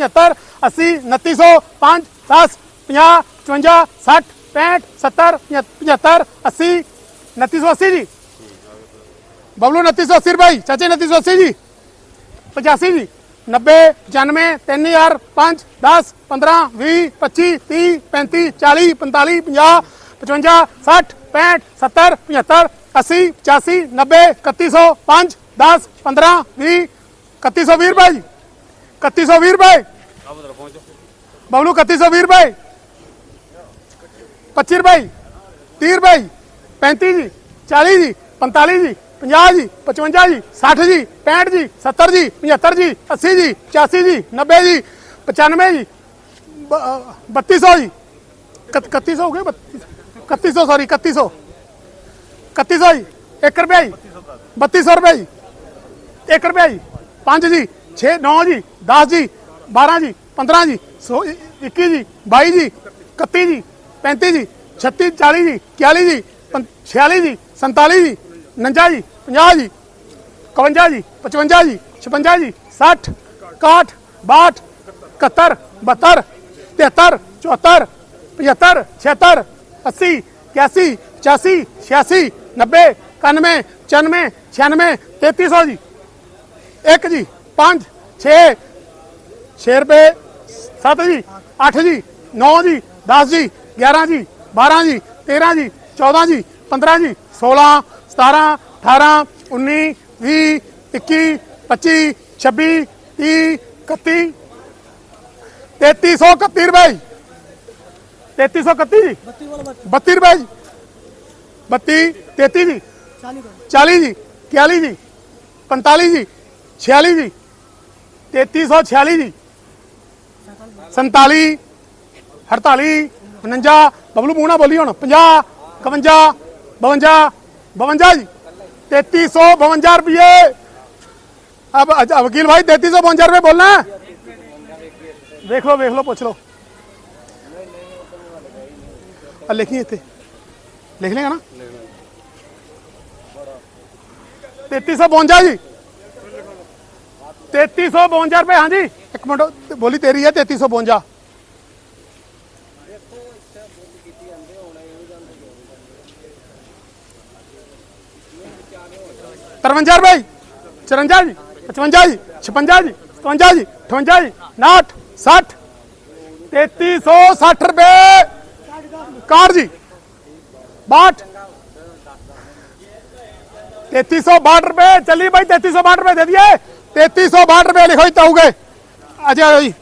पचहत्तर, अस्सी उन्ती सौ, पाँच, दस पाँ चौवंजा सठ पैंठ सत्तर, पचहत्तर, अस्सी उन्ती सौ अस्सी जी। बबलू उन्ती सौ अस्सी रुपये। चाचे उन्ती सौ अस्सी जी। पचासी जी। नब्बे पचानवे तीन हज़ार, पाँच, दस, पंद्रह भी पच्ची ती पैंती चाली पंताली पचवंजा, सठ पैंठ सत्तर, पचहत्तर, अस्सी, पचासी, नब्बे, इकतीस सौ, पाँच, दस, पंद्रह भी इकती सौ भी रुपये जी। कत्ती सौ वीर भाई। बबलू कत्ती सौ वीर भाई। पच्चीस भाई तीर भाई, पैंतीस जी, चालीस जी, पैंतालीस जी पंजा जी, पचवंजा जी, साठ जी पैंठ जी, सत्तर जी, पचहत्तर जी, अस्सी जी पचासी जी, नब्बे जी, पचानवे जी बत्तीस सौ जी। कत्ती सौ हो गए कत्ती सौ सॉरी कत्ती सौ। कत्ती सौ जी, एक रुपया जी। बत्तीस सौ रुपया जी। एक रुपया जी। पाँच जी। 6 9 ਜੀ 10 ਜੀ 12 ਜੀ 15 ਜੀ 21 ਜੀ 22 ਜੀ 31 ਜੀ 35 ਜੀ 36 40 ਜੀ 41 ਜੀ 46 ਜੀ 47 ਜੀ 49 ਜੀ 50 ਜੀ 51 ਜੀ 55 ਜੀ 56 ਜੀ 60 61 62 71 72 73 74 75 76 80 81 85 86 90 91 95 96 3300 ਜੀ ਇੱਕ ਜੀ 5 6 6 ਰੁਪਏ 7 ਜੀ 8 ਜੀ 9 ਜੀ 10 ਜੀ 11 ਜੀ 12 ਜੀ 13 ਜੀ 14 ਜੀ 15 ਜੀ 16 17 18 19 20 21 25 26 30 31 3331 ਰੁਪਏ ਜੀ। 3331 ਜੀ 32 ਰੁਪਏ ਜੀ 32 33 ਜੀ 40 ਜੀ 41 ਜੀ 45 ਜੀ 46 ਜੀ 3346 ਜੀ 47 48 49 ਬਬਲੂ ਮੂੰਹ ਨਾ ਬੋਲੀ ਹੁਣ 50 51 52 52 ਜੀ 3352 ਰੁਪਏ अब अच्छा, वकील भाई तैतीस सौ पचहत्तर रुपये बोलना है देख लो देख लो पूछ लो और लिखिए इतने लिख लेगा ना तैतीस सौ बवंजा जी तैतीस सौ बवंजा रुपये हाँ जी एक मिनट बोली तेरी है तैतीस सौ बवंजा ਤਰਵੰਜਾ ਰੁਪਏ ਜੀ, 54 ਜੀ 55 ਜੀ 56 ਜੀ 57 ਜੀ 58 ਜੀ 59 60 3360 ਰੁਪਏ ਕਾਰ ਜੀ 62 3362 ਰੁਪਏ ਚੱਲੀ ਭਾਈ 3362 ਰੁਪਏ ਦੇ ਦਈਏ 3362 ਰੁਪਏ ਲਿਖੋ ਜੀ ਤਾਊਗੇ ਅੱਛਾ ਜੀ।